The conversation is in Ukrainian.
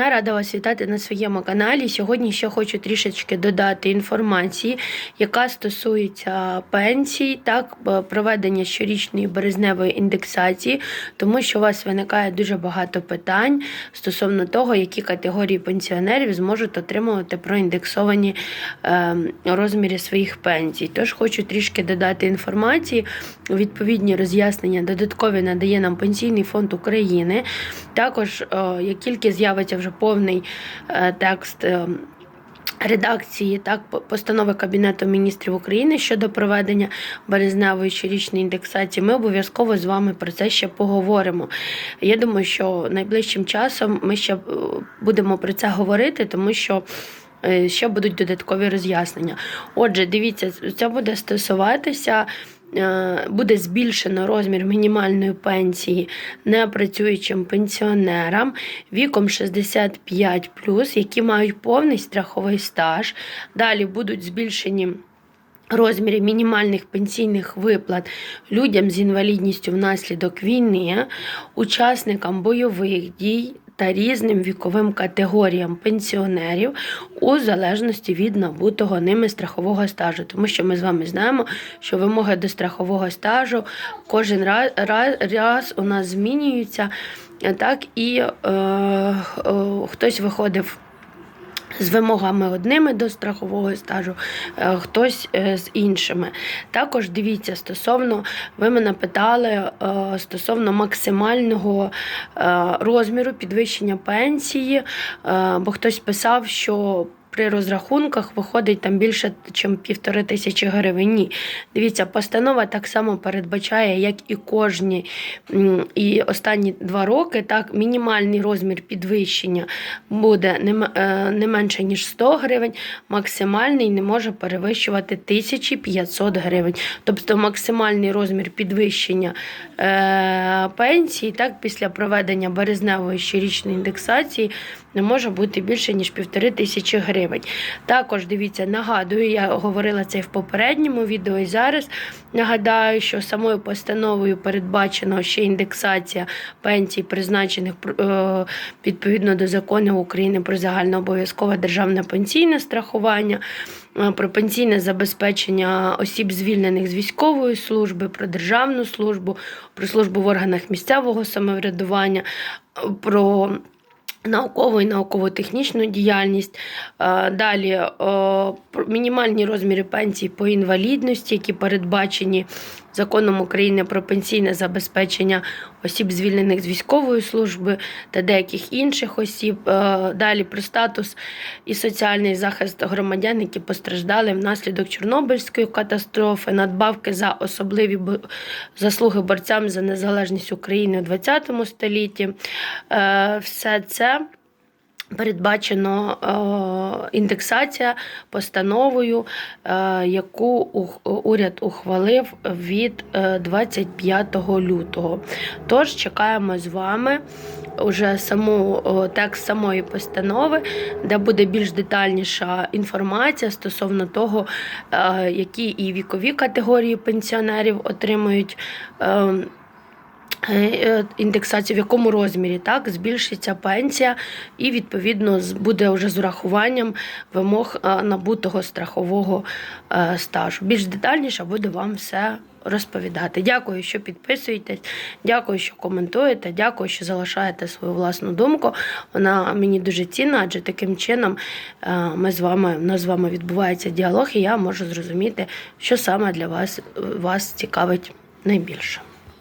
Я рада вас вітати на своєму каналі. Сьогодні ще хочу трішечки додати інформації, яка стосується пенсій, так, проведення щорічної березневої індексації, тому що у вас виникає дуже багато питань стосовно того, які категорії пенсіонерів зможуть отримувати проіндексовані е, розміри своїх пенсій. Тож хочу трішки додати інформації. Відповідні роз'яснення додаткові надає нам Пенсійний фонд України. Також, е, як тільки з'явиться вже повний е, текст. е, Редакції так постанови Кабінету міністрів України щодо проведення березневої щорічної індексації. Ми обов'язково з вами про це ще поговоримо. Я думаю, що найближчим часом ми ще е, будемо про це говорити, тому що. Ще будуть додаткові роз'яснення. Отже, дивіться, це буде стосуватися, буде збільшено розмір мінімальної пенсії непрацюючим пенсіонерам віком 65 які мають повний страховий стаж. Далі будуть збільшені. Розміри мінімальних пенсійних виплат людям з інвалідністю внаслідок війни, учасникам бойових дій та різним віковим категоріям пенсіонерів у залежності від набутого ними страхового стажу. Тому що ми з вами знаємо, що вимоги до страхового стажу кожен раз, раз, раз у нас змінюються. Так і е, е, хтось виходив з вимогами одними до страхового стажу, е, хтось е, з іншими. Також дивіться стосовно, ви мене питали е, стосовно максимального розміру підвищення пенсії, бо хтось писав, що при розрахунках виходить там більше, ніж півтори тисячі гривень. Ні. Дивіться, постанова так само передбачає, як і кожні і останні два роки, так, мінімальний розмір підвищення буде не, е, менше, ніж 100 гривень, максимальний не може перевищувати 1500 гривень. Тобто максимальний розмір підвищення е, пенсії так, після проведення березневої щорічної індексації не може бути більше, ніж півтори тисячі гривень. Також дивіться, нагадую, я говорила це в попередньому відео, і зараз нагадаю, що самою постановою передбачено ще індексація пенсій, призначених е, відповідно до закону України про загальнообов'язкове державне пенсійне страхування. е, Про пенсійне забезпечення осіб, звільнених з військової служби, про державну службу, про службу в органах місцевого самоврядування, е, про наукову і науково-технічну діяльність. Е, Далі е, мінімальні розміри пенсій по інвалідності, які передбачені законом України про пенсійне забезпечення осіб, звільнених з військової служби та деяких інших осіб. Е, Далі про статус і соціальний захист громадян, які постраждали внаслідок Чорнобильської катастрофи, надбавки за особливі заслуги борцям за незалежність України у ХХ столітті. Все це. Передбачено е, індексація постановою, е, яку уряд ухвалив від е, 25 лютого. Тож чекаємо з вами уже саму текст самої постанови, де буде більш детальніша інформація стосовно того, е, які і вікові категорії пенсіонерів отримують. Е, е, індексацію, в якому розмірі так збільшиться пенсія, і відповідно буде вже з урахуванням вимог е, набутого страхового стажу. Більш детальніше буду вам все розповідати. Дякую, що підписуєтесь, дякую, що коментуєте, дякую, що залишаєте свою власну думку. Вона мені дуже цінна, адже таким чином ми з вами у нас з вами відбувається діалог, і я можу зрозуміти, що саме для вас, вас цікавить найбільше.